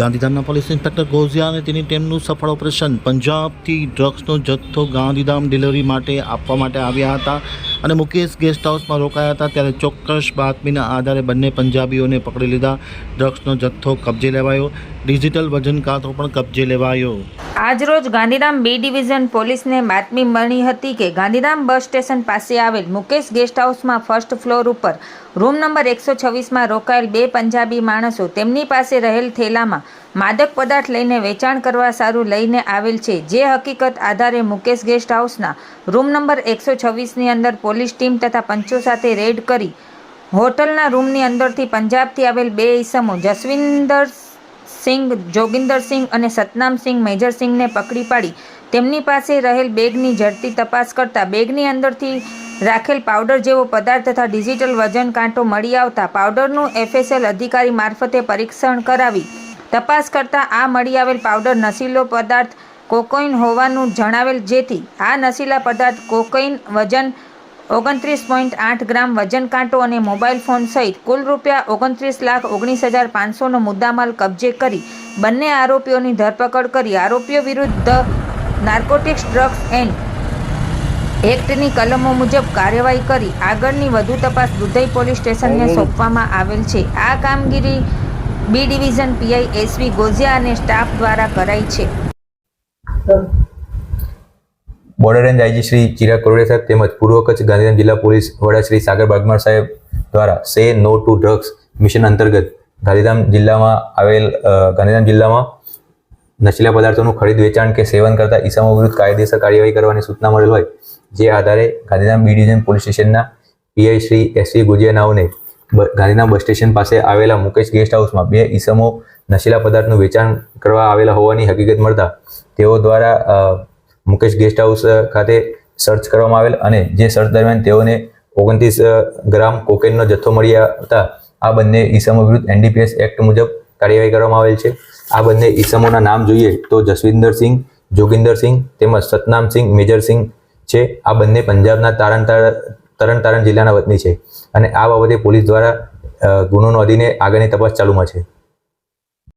ગાંધીધામના police inspector Gojiya અને તેની ટીમનું સફળ ઓપરેશન. પંજાબથી ડ્રગ્સનો જથ્થો ગાંધીધામ ડિલિવરી માટે આપવા માટે આવ્યા હતા અને મુકેશ ગેસ્ટ હાઉસમાં રોકાયા હતા ત્યારે ચોક્કસ બાતમીના આધારે બંને પંજાબીઓને પકડી લીધા. ડ્રગ્સનો જથ્થો કબજે લેવાયો. ડિજિટલ વજન કાંતો પણ કબજે લેવાયો. આજરોજ ગાંધીધામ બી ડિવિઝન પોલીસને બાતમી મળી હતી કે ગાંધીધામ બસ સ્ટેશન પાસે આવેલ મુકેશ ગેસ્ટ હાઉસમાં ફર્સ્ટ ફ્લોર ઉપર રૂમ નંબર એકસો છવ્વીસમાં રોકાયેલ બે પંજાબી માણસો તેમની પાસે રહેલ થેલામાં માદક પદાર્થ લઈને વેચાણ કરવા સારું લઈને આવેલ છે. જે હકીકત આધારે મુકેશ ગેસ્ટ હાઉસના રૂમ નંબર એકસો છવ્વીસની અંદર પોલીસ ટીમ તથા પંચો સાથે રેડ કરી હોટલના રૂમની અંદરથી પંજાબથી આવેલ બે ઈસમો જસવિંદર સિંઘ જોગિંદરસિંહ અને સતનામસિંહ મેજરસિંહને પકડી પાડી. તેમની પાસે રહેલ બેગની ઝડપી તપાસ કરતા બેગની અંદરથી રાખેલ પાવડર જેવો પદાર્થ તથા ડિજિટલ વજન કાંટો મળી આવતા પાવડરનું એફએસએલ અધિકારી મારફતે પરીક્ષણ કરાવી તપાસ કરતાં આ મળી આવેલ પાવડર નશીલો પદાર્થ કોકોઇન હોવાનું જણાવેલ જેથી આ નશીલા પદાર્થ કોકોઇન વજન ઓગણત્રીસ પોઈન્ટ આઠ ગ્રામ વજન કાંટો અને મોબાઈલ ફોન સહિત કુલ રૂપિયા ઓગણત્રીસ લાખ ઓગણીસ હજાર પાંચસોનો મુદ્દામાલ કબજે કરી બંને આરોપીઓની ધરપકડ કરી. આરોપીઓ વિરુદ્ધ ધ નાર્કોટિક્સ ડ્રગ્સ એન્ડ એક્ટની કલમો મુજબ કાર્યવાહી કરી. આગળની વધુ તપાસ દુધઈ પોલીસ સ્ટેશનને સોંપવામાં આવેલ છે. આ કામગીરી B division PI SV Gojiya અને સ્ટાફ દ્વારા કરાઈ છે. Border range IG Shri Chirag Korde સાહેબ તેમજ પૂર્વ કચ્છ ગાંધીધામ જિલ્લા પોલીસ વડા શ્રી સાગર બાગમાર સાહેબ દ્વારા સે નો ટુ ડ્રગ્સ મિશન અંતર્ગત ગાંધીધામ જિલ્લામાં આવેલ ગાંધીધામ જિલ્લામાં નશીલા પદાર્થોનું ખરીદ, વેચાણ કે સેવન કરતા ઈસામો વિરુદ્ધ કાયદેસર કાર્યવાહી કરવાની સૂચના મળેલ હોય, જે આધારે ગાંધીધામ બી ડિવિઝન પોલીસ સ્ટેશનના પીઆઈ શ્રી એસવી ગુજિયાનાઓને બ- ગાંધીધામ બસ સ્ટેશન પાસે આવેલા મુકેશ ગેસ્ટ હાઉસમાં બે ઈસમો નશીલા પદાર્થનું વેચાણ કરવા આવેલા હોવાની હકીકત મળતા તેઓ દ્વારા મુકેશ ગેસ્ટ હાઉસ ખાતે સર્ચ કરવામાં આવેલ અને જે સર્ચ દરમિયાન તેઓને ઓગણત્રીસ ગ્રામ કોકેનનો જથ્થો મળી આવતા આ બંને ઈસમો વિરુદ્ધ એનડીપીએસ એક્ટ મુજબ કાર્યવાહી કરવામાં આવેલ છે. આ બંને ઈસમોના નામ જોઈએ તો જસવિંદરસિંહ સિંહ, જોગિંદર સિંહ તેમજ સતનામ મેજરસિંહ મેજર સિંહ છે. આ બંને પંજાબના તારણ તાર- તરણ તારણ જિલ્લાના વતની છે. અને આ બાબતે પોલીસ દ્વારા ગુનો નોંધીને આગળની તપાસ ચાલુમાં છે.